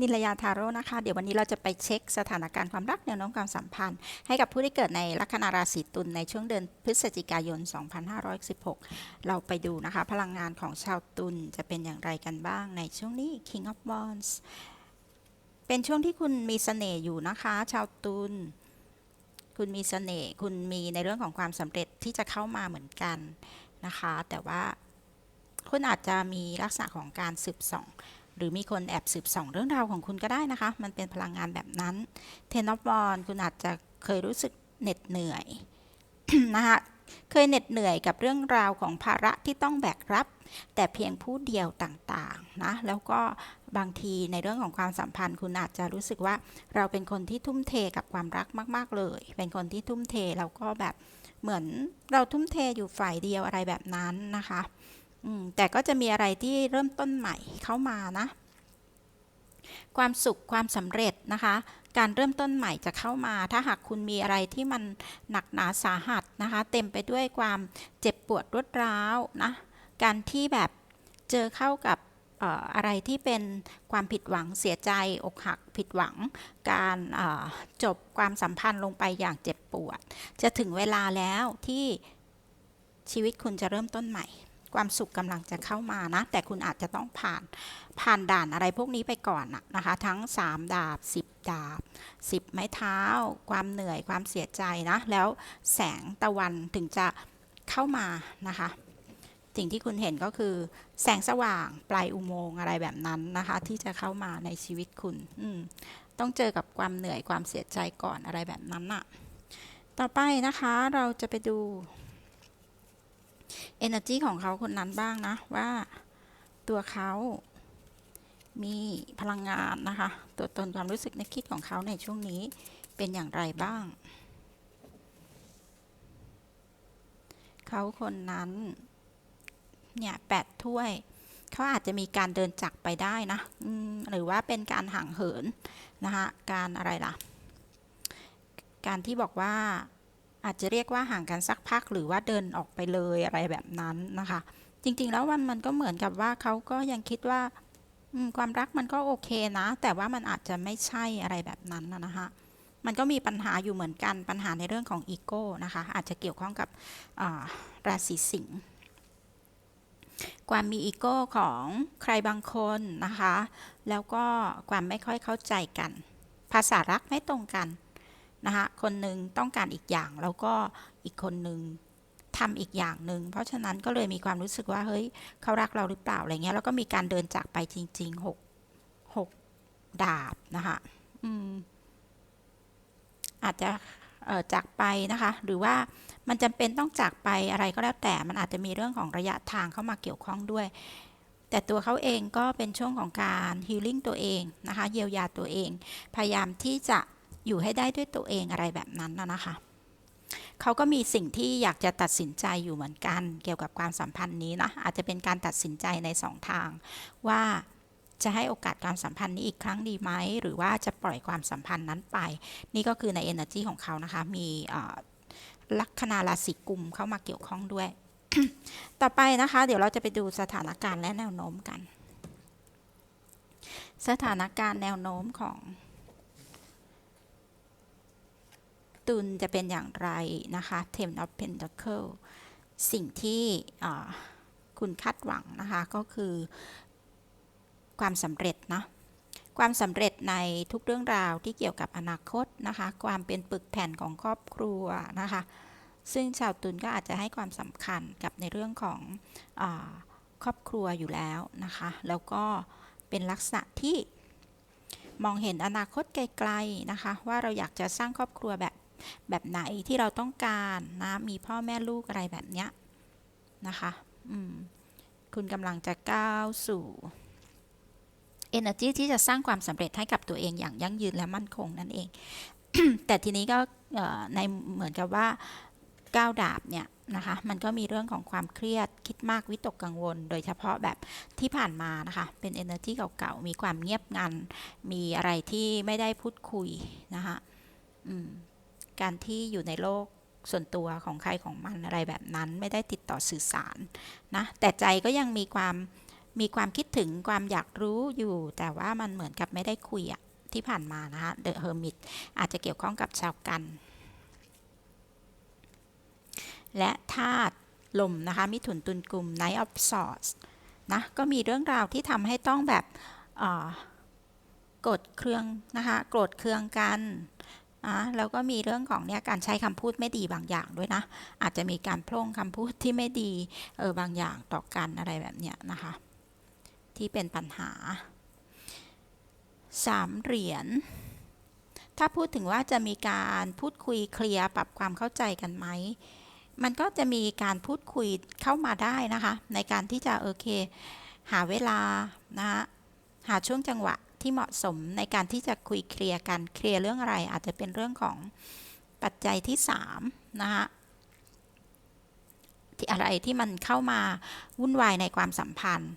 นิลยาทาโร่นะคะ เดี๋ยววันนี้เราจะไปเช็คสถานการณ์ความรักแนวโน้มความสัมพันธ์ ให้กับผู้ที่เกิดในลัคนาราศีตุลในช่วงเดือนพฤศจิกายน 2516 เราไปดูนะคะ พลังงานของชาวตุลจะเป็นอย่างไรกันบ้างในช่วงนี้ King of Wands เป็นช่วงที่คุณมีเสน่ห์อยู่นะคะ ชาวตุลคุณมีเสน่ห์คุณมีในเรื่องของความสำเร็จที่จะเข้ามาเหมือนกันนะคะ แต่ว่าคุณอาจจะมีลักษณะของการสืบส่อง หรือมีคนแอบสืบส่องเรื่องราวของคุณก็ได้นะคะ มันเป็นพลังงานแบบนั้นเทนอฟบอลคุณอาจจะเคยรู้สึกเหน็ดเหนื่อยนะคะเคยเหน็ดเหนื่อยกับเรื่องราวของภาระที่ต้องแบกรับ แต่เพียงผู้เดียวต่างๆนะแล้วก็บางทีในเรื่องของความสัมพันธ์ คุณอาจจะรู้สึกว่าเราเป็นคนที่ทุ่มเทกับความรักมาก ๆ เลย เป็นคนที่ทุ่มเทแล้วก็แบบเหมือนเราทุ่มเทอยู่ฝ่ายเดียวอะไรแบบนั้นนะคะ แต่ก็จะมีอะไรที่เริ่มต้นใหม่เข้ามานะ ความสุขความสำเร็จนะคะ การเริ่มต้นใหม่จะเข้ามา ถ้าหากคุณมีอะไรที่มันหนักหนาสาหัสนะคะ เต็มไปด้วยความเจ็บปวดรวดร้าวนะการที่แบบเจอเข้ากับอะไรที่เป็นความผิดหวังเสียใจ อกหักผิดหวัง การจบความสัมพันธ์ลงไปอย่างเจ็บปวด จะถึงเวลาแล้วที่ชีวิตคุณจะเริ่มต้นใหม่ ความสุขกำลังจะเข้ามานะ แต่คุณอาจจะต้องผ่านผ่านด่านอะไรพวกนี้ไปก่อนน่ะนะคะ ทั้ง 3 ดาบ 10 ดาบ 10 ไม้เท้า ความเหนื่อยความเสียใจนะ แล้วแสงตะวันถึงจะเข้ามานะคะ สิ่งที่คุณเห็นก็คือ แสงสว่างปลายอุโมงค์อะไรแบบนั้นนะคะ ที่จะเข้ามาในชีวิตคุณต้องเจอกับความเหนื่อยความเสียใจก่อนอะไรแบบนั้นน่ะ ต่อไปนะคะเราจะไปดู energy ของเขาคนนั้นบ้างนะ ว่าตัวเขามีพลังงานนะคะ ตัวตนความรู้สึกนึกคิดของเขาในช่วงนี้เป็นอย่างไรบ้าง เขาคนนั้นเนี่ยแปดถ้วย เขาอาจจะมีการเดินจากไปได้นะหรือว่าเป็นการห่างเหินนะคะ การอะไรล่ะ การที่บอกว่า อาจจะเรียกว่าห่างกันสักพักหรือว่าเดินออกไปเลยอะไรแบบนั้นนะคะ จริงๆแล้วมันมันก็เหมือนกับว่าเขาก็ยังคิดว่าความรักมันก็โอเคนะ แต่ว่ามันอาจจะไม่ใช่อะไรแบบนั้นนะคะมันก็มีปัญหาอยู่เหมือนกันปัญหาในเรื่องของอีโก้นะคะ อาจจะเกี่ยวข้องกับราศีสิงห์ความมีอีโก้ของใครบางคนนะคะ แล้วก็ความไม่ค่อยเข้าใจกัน ภาษารักไม่ตรงกัน นะคะคนหนึ่งต้องการอีกอย่างแล้วก็อีกคนหนึ่งทำอีกอย่างหนึ่งเพราะฉะนั้นก็เลยมีความรู้สึกว่าเฮ้ยเขารักเราหรือเปล่าอะไรเงี้ยแล้วก็มีการเดินจากไปจริงๆหกหกดาบนะคะอืมอาจจะจากไปนะคะ หรือว่ามันจำเป็นต้องจากไปอะไรก็แล้วแต่มันอาจจะมีเรื่องของระยะทางเข้ามาเกี่ยวข้องด้วย แต่ตัวเขาเองก็เป็นช่วงของการฮีลิ่งตัวเองนะคะ เยียวยาตัวเอง พยายามที่จะ อยู่ให้ได้ด้วยตัวเองอะไรแบบนั้นนะนะคะเขาก็มีสิ่งที่อยากจะตัดสินใจอยู่เหมือนกัน เกี่ยวกับความสัมพันธ์นี้นะอาจจะเป็นการตัดสินใจในสองทาง ว่าจะให้โอกาสความสัมพันธ์นี้อีกครั้งดีไหมหรือว่าจะปล่อยความสัมพันธ์นั้นไป นี่ก็คือใน energy ของเขานะคะ มีลัคนาราศีกุมเข้ามาเกี่ยวข้องด้วย ต่อไปนะคะ เดี๋ยวเราจะไปดูสถานการณ์และแนวโน้มกัน สถานการณ์แนวโน้มของ ตุลจะเป็นอย่างไรนะคะ Ten of Pentacle สิ่งที่คุณคาดหวังนะคะก็คือความสำเร็จนะความสำเร็จในทุกเรื่องราวที่เกี่ยวกับอนาคตนะคะ ความเป็นปึกแผ่นของครอบครัวนะคะ ซึ่งชาวตุลก็อาจจะให้ความสำคัญกับในเรื่องของอครอบครัวอยู่แล้วนะคะ แล้วก็เป็นลักษณะที่มองเห็นอนาคตไกลๆนะคะ ว่าเราอยากจะสร้างครอบครัวแบบ แบบไหนที่เราต้องการนะมีพ่อแม่ลูกอะไรแบบเนี้ยนะคะอืมคุณกำลังจะก้าวสู่ energy ที่จะสร้างความสำเร็จให้กับตัวเองอย่างยั่งยืนและมั่นคงนั่นเอง แต่ทีนี้ก็ในเหมือนกับว่าก้าวดาบเนี่ยนะคะ มันก็มีเรื่องของความเครียดคิดมากวิตกกังวล โดยเฉพาะแบบที่ผ่านมานะคะ เป็น energy เก่าๆ มีความเงียบงัน มีอะไรที่ไม่ได้พูดคุยนะคะอืม การที่อยู่ในโลกส่วนตัวของใครของมันอะไรแบบนั้นไม่ได้ติดต่อสื่อสารนะแต่ใจก็ยังมีความมีความคิดถึงความอยากรู้อยู่ แต่ว่ามันเหมือนกับไม่ได้คุยอะที่ผ่านมานะคะเดอะเฮอร์มิตอาจจะเกี่ยวข้องกับชาวกัน และธาตุลมนะคะมิถุนตุลกลุ่ม Night of Swords นะก็มีเรื่องราวที่ทำให้ต้องแบบเออโกรธเคืองนะคะโกรธเคืองกัน นะแล้วก็มีเรื่องของเนี่ยการใช้คำพูดไม่ดีบางอย่างด้วยนะ อาจจะมีการพร่งคำพูดที่ไม่ดีเออบางอย่างต่อกันอะไรแบบเนี้ยนะคะ ที่เป็นปัญหาสามเหรียญถ้าพูดถึงว่าจะมีการพูดคุยเคลียร์ปรับความเข้าใจกันไหม มันก็จะมีการพูดคุยเข้ามาได้นะคะ ในการที่จะโอเค หาเวลานะคะหาช่วงจังหวะ ที่เหมาะสมในการที่จะคุยเคลียร์กันเคลียร์เรื่องอะไร อาจจะเป็นเรื่องของปัจจัยที่3นะคะที่อะไรที่มันเข้ามาวุ่นวายในความสัมพันธ์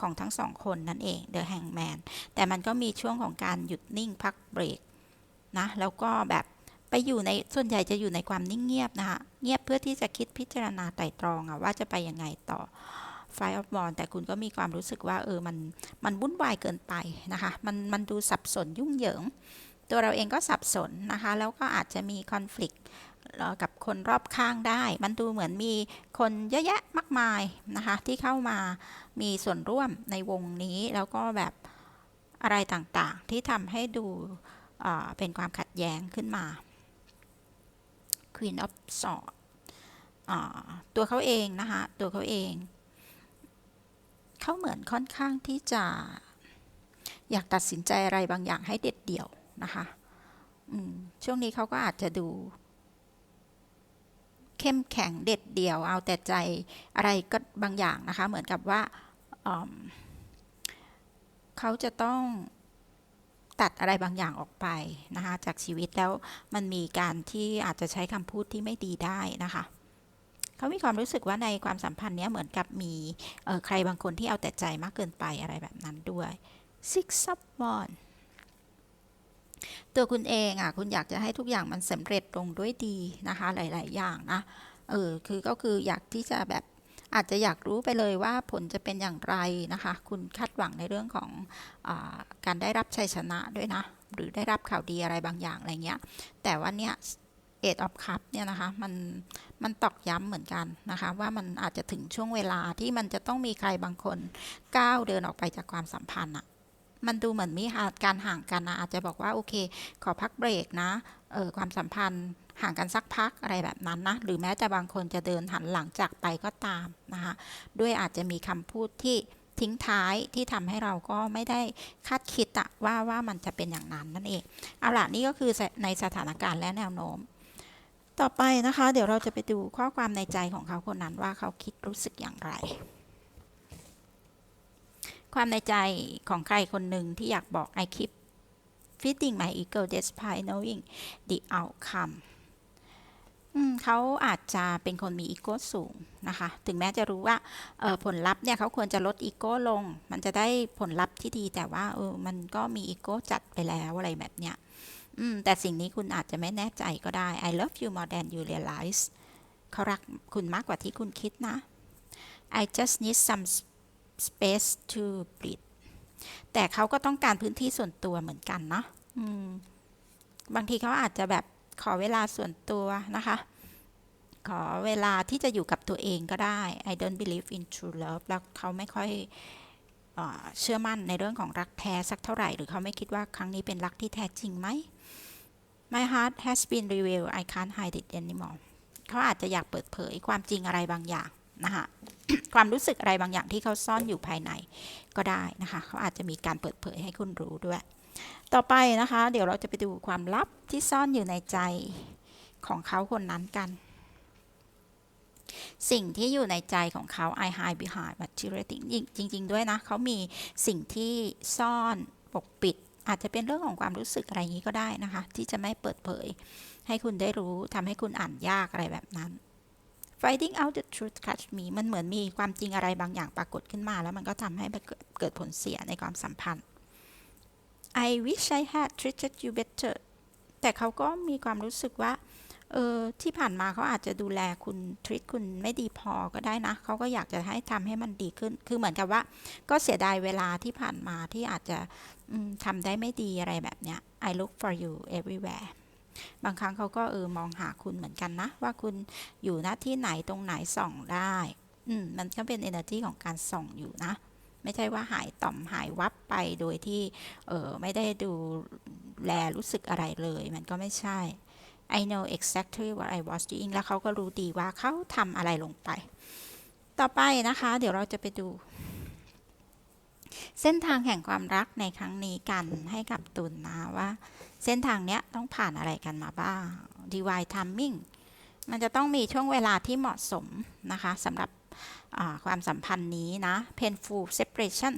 ของทั้งสองคนนั่นเอง The Hangman แต่มันก็มีช่วงของการหยุดนิ่งพักเบรกนะแล้วก็แบบไปอยู่ในส่วนใหญ่จะอยู่ในความนิ่งเงียบนะคะเงียบเพื่อที่จะคิดพิจารณาไตร่ตรองอะว่าจะไปยังไงต่อ ไฟออฟบอลแต่คุณก็มีความรู้สึกว่าเออมันมันวุ่นวายเกินไปนะคะมันมันดูสับสนยุ่งเหยิง ตัวเราเองก็สับสนนะคะ แล้วก็อาจจะมีคอน FLICT กับคนรอบข้างได้ มันดูเหมือนมีคนเยอะแยะมากมายนะคะ ที่เข้ามามีส่วนร่วมในวงนี้ แล้วก็แบบอะไรต่างๆ ที่ทำให้ดูเป็นความขัดแย้งขึ้นมา Queen of Swords อ่าตัวเขาเองนะคะ ตัวเขาเอง เขาเหมือนค่อนข้างที่จะ อยากตัดสินใจอะไรบางอย่างให้เด็ดเดี่ยวนะคะช่วงนี้เขาก็อาจจะดู เข้มแข็งเด็ดเดี่ยว เอาแต่ใจอะไรก็บางอย่างนะคะ เหมือนกับว่าเขาจะต้องตัดอะไรบางอย่างออกไปนะคะ จากชีวิตแล้วมันมีการที่อาจจะใช้คำพูดที่ไม่ดีได้นะคะ เขามีความรู้สึกว่าในความสัมพันธ์เนี้ยเหมือนกับมีใครบางคนที่เอาแต่ใจมากเกินไปอะไรแบบนั้นด้วย Six of Wands ตัวคุณเองอะคุณอยากจะให้ทุกอย่างมันสำเร็จลงด้วยดีนะคะหลาย ๆ อย่างนะเออคือก็คืออยากที่จะแบบอาจจะอยากรู้ไปเลยว่าผลจะเป็นอย่างไรนะคะ คุณคาดหวังในเรื่องของอการได้รับชัยชนะด้วยนะ หรือได้รับข่าวดีอะไรบางอย่างอะไรเงี้ย แต่ว่าเนี่ย เอ็ดออฟคัพเนี่ยนะคะมันมันตอกย้ำเหมือนกันนะคะ ว่ามันอาจจะถึงช่วงเวลาที่มันจะต้องมีใครบางคนก้าวเดินออกไปจากความสัมพันธ์อะมันดูเหมือนมีการห่างกันนะอาจจะบอกว่าโอเค ขอพักเบรกนะเออความสัมพันธ์ห่างกันสักพักอะไรแบบนั้นนะ หรือแม้แต่บางคนจะเดินหันหลังจากไปก็ตามนะคะด้วยอาจจะมีคำพูดที่ทิ้งท้ายที่ทำให้เราก็ไม่ได้คาดคิดอะว่าว่ามันจะเป็นอย่างนั้นนั่นเอง เอาล่ะนี่ก็คือในสถานการณ์และแนวโน้ม ต่อไปนะคะ เดี๋ยวเราจะไปดูข้อความในใจของเขาคนนั้นว่าเขาคิดรู้สึกอย่างไร ความในใจของใครคนหนึ่งที่อยากบอก I keep feeding my ego despite knowing the outcome อืมเขาอาจจะเป็นคนมีอีโก้สูงนะคะ ถึงแม้จะรู้ว่าผลลัพธ์เนี่ยเขาควรจะลดอีโก้ลง มันจะได้ผลลัพธ์ที่ดีแต่ว่าเออมันก็มีอีโก้จัดไปแล้วอะไรแบบเนี้ย อืมแต่สิ่งนี้คุณอาจจะไม่แน่ใจก็ได้ I love you more than you realize เขารักคุณมากกว่าที่คุณคิดนะ I just need some space to breathe แต่เขาก็ต้องการพื้นที่ส่วนตัวเหมือนกันเนาะอืมบางทีเขาอาจจะแบบขอเวลาส่วนตัวนะคะ ขอเวลาที่จะอยู่กับตัวเองก็ได้ I don't believe in true love แล้วเขาไม่ค่อยเออเชื่อมั่นในเรื่องของรักแท้สักเท่าไหร่ หรือเขาไม่คิดว่าครั้งนี้เป็นรักที่แท้จริงไหม My heart has been revealed I can't hide it anymore เขาอาจจะอยากเปิดเผยความจริงอะไรบางอย่างนะคะความรู้สึกอะไรบางอย่างที่เขาซ่อนอยู่ภายในก็ได้นะคะเขาอาจจะมีการเปิดเผยให้คุณรู้ด้วย ต่อไปนะคะ เดี๋ยวเราจะไปดูความลับที่ซ่อนอยู่ในใจของเขาคนนั้นกัน สิ่งที่อยู่ในใจของเขา I hide behind material จริง ๆ ด้วยนะ เขามีสิ่งที่ซ่อนปกปิด อาจจะเป็นเรื่องของความรู้สึกอะไรอย่างนี้ก็ได้นะคะ ที่จะไม่เปิดเผย ให้คุณได้รู้ทำให้คุณอ่านยากอะไรแบบนั้น finding out the truth catch me มันเหมือนมีความจริงอะไรบางอย่างปรากฏขึ้นมา แล้วมันก็ทำให้เกิดผลเสียในความสัมพันธ์ I wish I had treated you better แต่เขาก็มีความรู้สึกว่า เออที่ผ่านมาเขาอาจจะดูแลคุณทริตคุณไม่ดีพอก็ได้นะเขาก็อยากจะให้ทำให้มันดีขึ้น คือเหมือนกับว่า ก็เสียดายเวลาที่ผ่านมาที่อาจจะอืมทำได้ไม่ดีอะไรแบบเนี้ย I look for you everywhere บางครั้งเขาก็เออมองหาคุณเหมือนกันนะ ว่าคุณอยู่หน้าที่ไหนตรงไหนส่องได้อืมมันก็เป็น energy ของการส่องอยู่นะ ไม่ใช่ว่าหายต่อมหายวับไปโดยที่เออไม่ได้ดูแลรู้สึกอะไรเลย มันก็ไม่ใช่ I know exactly what I was doing แล้วเขาก็รู้ดีว่าเขาทำอะไรลงไป ต่อไปนะคะ เดี๋ยวเราจะไปดู เส้นทางแห่งความรักในครั้งนี้กันให้กับตุลนนะว่า เส้นทางเนี้ยต้องผ่านอะไรกันมาบ้าง divine timing มันจะต้องมีช่วงเวลาที่เหมาะสมนะคะสำหรับความสัมพันธ์นี้นะ painful separation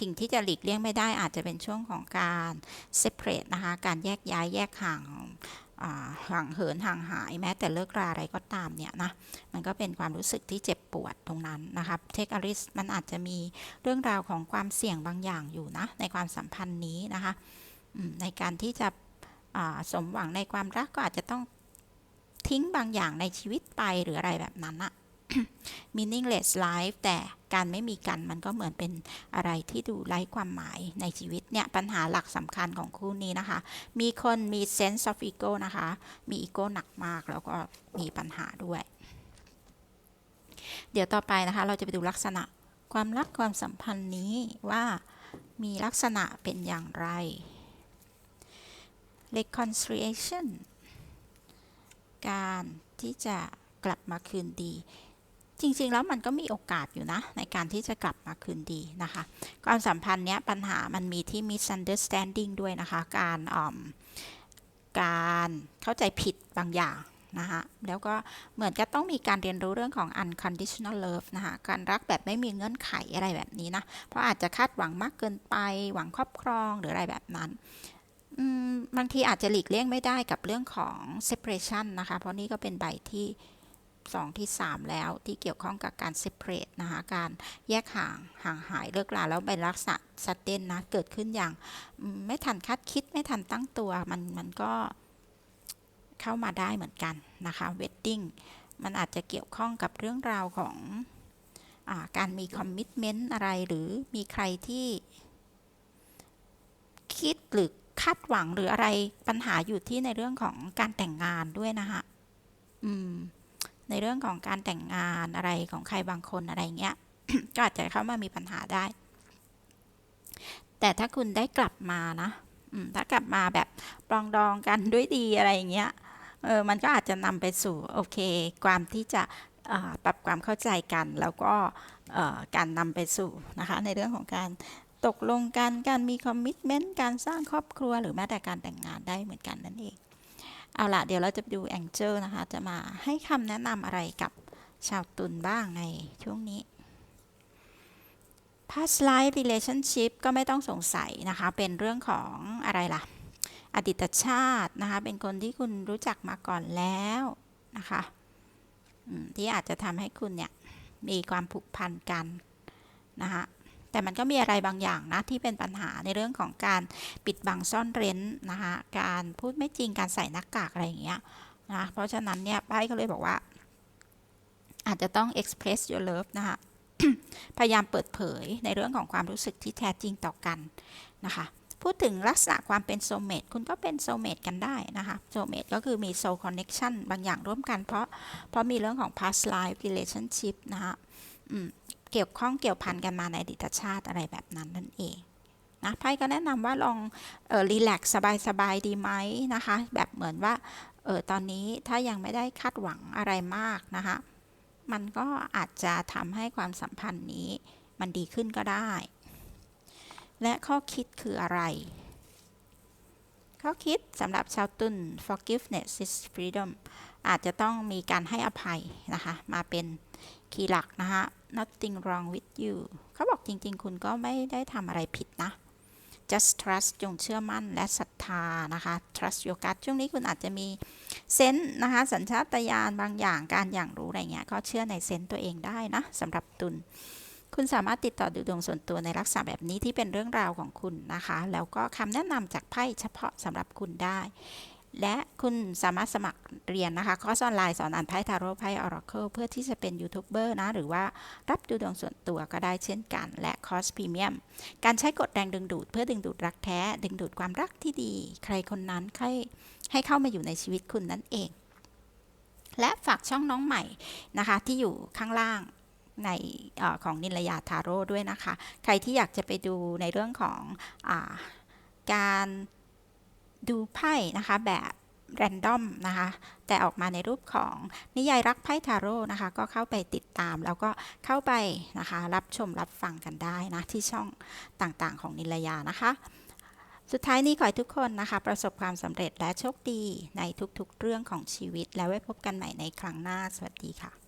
สิ่งที่จะหลีกเลี่ยงไม่ได้อาจจะเป็นช่วงของการ separate นะคะ การแยกย้ายแยกห่างห่างเหินห่างหายแม้แต่เลิกราอะไรก็ตามเนี่ยนะมันก็เป็นความรู้สึกที่เจ็บปวดตรงนั้นนะครับเทคอริสมันอาจจะมีเรื่องราวของความเสี่ยงบางอย่างอยู่นะ ในความสัมพันธ์นี้นะคะในการที่จะสมหวังในความรักก็อาจจะต้องทิ้งบางอย่างในชีวิตไปหรืออะไรแบบนั้นอะ meaningless life แต่การไม่มีกันมันก็เหมือนเป็นอะไรที่ดูไร้ความหมายในชีวิตเนี่ย ปัญหาหลักสำคัญของคู่นี้นะคะ มีคนมี sense of ego นะคะ มีอีโก้หนักมากแล้วก็มีปัญหาด้วย เดี๋ยวต่อไปนะคะ เราจะไปดูลักษณะความรักความสัมพันธ์นี้ว่ามีลักษณะเป็นอย่างไร reconciliation การที่จะกลับมาคืนดี จริง ๆ แล้วมันก็มีโอกาสอยู่นะ ในการที่จะกลับมาคืนดีนะคะ ความสัมพันธ์เนี้ยปัญหามันมีที่ misunderstanding ด้วยนะคะ การออมการเข้าใจผิดบางอย่างนะคะแล้วก็เหมือนกับต้องมีการเรียนรู้เรื่องของ unconditional love นะคะการรักแบบไม่มีเงื่อนไขอะไรแบบนี้นะ เพราะอาจจะคาดหวังมากเกินไป หวังครอบครองหรืออะไรแบบนั้นบางทีอาจจะหลีกเลี่ยงไม่ได้กับเรื่องของ separation นะคะ เพราะนี่ก็เป็นใบที่ 2 ที่ 3 แล้วที่เกี่ยวข้องกับการ separate นะคะการแยกห่างห่างหายเลิกลาแล้วเป็นลักษณะ sudden นะเกิดขึ้นอย่างไม่ทันคาดคิดไม่ทันตั้งตัวมันมันก็เข้ามาได้เหมือนกันนะคะ wedding มันอาจจะเกี่ยวข้องกับเรื่องราวของอการมี commitment อะไรหรือมีใครที่ คิดหรือคาดหวังหรืออะไรปัญหาอยู่ที่ในเรื่องของการแต่งงานด้วยนะคะอืม ในเรื่องของการแต่งงานอะไรของใครบางคนอะไรเงี้ย ก็อาจจะเข้ามามีปัญหาได้ แต่ถ้าคุณได้กลับมานะถ้ากลับมาแบบปรองดองกันด้วยดีอะไรเงี้ย เออ มันก็อาจจะนำไปสู่โอเค ความที่จะปรับความเข้าใจกัน แล้วก็การนำไปสู่นะคะในเรื่องของการตกลงกัน การมีคอมมิชเมนต์ การสร้างครอบครัวหรือแม้แต่การแต่งงานได้เหมือนกันนั่นเอง เอาละเดี๋ยวเราจะไปดูแองเจิลนะคะ จะมาให้คำแนะนำอะไรกับชาวตุลบ้างในช่วงนี้ past life relationship ก็ไม่ต้องสงสัยนะคะ เป็นเรื่องของอะไรล่ะ อดีตชาตินะคะ เป็นคนที่คุณรู้จักมาก่อนแล้วนะคะที่อาจจะทำให้คุณเนี่ยมีความผูกพันกันนะคะ แต่มันก็มีอะไรบางอย่างนะที่เป็นปัญหาในเรื่องของการปิดบังซ่อนเร้นนะคะการพูดไม่จริงการใส่หน้ากากอะไรอย่างเงี้ยนะเพราะฉะนั้นเนี่ยไพ่ก็เลยบอกว่า อาจจะต้อง express your love นะคะพยายามเปิดเผยในเรื่องของความรู้สึกที่แท้จริงต่อกันนะคะพูดถึงลักษณะความเป็นโซเมตคุณก็เป็นโซเมตกันได้นะคะโซเมตก็คือมี soul connection บางอย่างร่วมกันเพราะเพราะมีเรื่องของ past life relationship นะคะอืม เกี่ยวข้องเกี่ยวพันกันมาในอดีตชาติอะไรแบบนั้นนั่นเองนะไพ่ก็แนะนำว่าลองเออรีแลกซ์สบายๆดีไหมนะคะ แบบเหมือนว่าเออตอนนี้ถ้ายังไม่ได้คาดหวังอะไรมากนะคะ มันก็อาจจะทำให้ความสัมพันธ์นี้มันดีขึ้นก็ได้ และข้อคิดคืออะไร ข้อคิดสำหรับชาวตุน forgiveness is freedom อาจจะต้องมีการให้อภัยนะคะ มาเป็น คีย์หลักนะคะ nothing wrong with you เขาบอกจริง ๆ คุณก็ไม่ได้ทำอะไรผิดนะ just trust จงเชื่อมั่นและศรัทธานะคะ trust your gut ช่วงนี้คุณอาจจะมีเซนส์นะคะ สัญชาตญาณบางอย่างการอย่างรู้อะไรเงี้ย ก็เชื่อในเซนส์ตัวเองได้นะสำหรับตุลคุณสามารถติดต่อดูดวงส่วนตัวในลักษณะแบบนี้ที่เป็นเรื่องราวของคุณนะคะ แล้วก็คำแนะนำจากไพ่เฉพาะสำหรับคุณได้ และคุณสามารถสมัครเรียนนะคะคอร์สออนไลน์สอนอ่านไพ่ทาโร่ไพ่ออราเคิลเพื่อที่จะเป็นยูทูบเบอร์นะ หรือว่ารับดูดวงส่วนตัวก็ได้เช่นกัน และคอร์สพรีเมียม การใช้กฎแรงดึงดูด เพื่อดึงดูดรักแท้ ดึงดูดความรักที่ดี ใครคนนั้นใครให้เข้ามาอยู่ในชีวิตคุณนั่นเอง และฝากช่องน้องใหม่นะคะที่อยู่ข้างล่างในอของนิลยาทาโร่ด้วยนะคะ ใครที่อยากจะไปดูในเรื่องของอการ ดูไพ่นะคะแบบแรนดอมนะคะแต่ออกมาในรูปของนิยายรักไพ่ทาโร่นะคะ ก็เข้าไปติดตาม แล้วก็เข้าไปนะคะ รับชมรับฟังกันได้นะ ที่ช่องต่างๆ ของนิลยานะคะ สุดท้ายนี้ขอให้ทุกคนนะคะ ประสบความสำเร็จและโชคดีในทุกๆเรื่องของชีวิต แล้วไว้พบกันใหม่ในครั้งหน้า สวัสดีค่ะ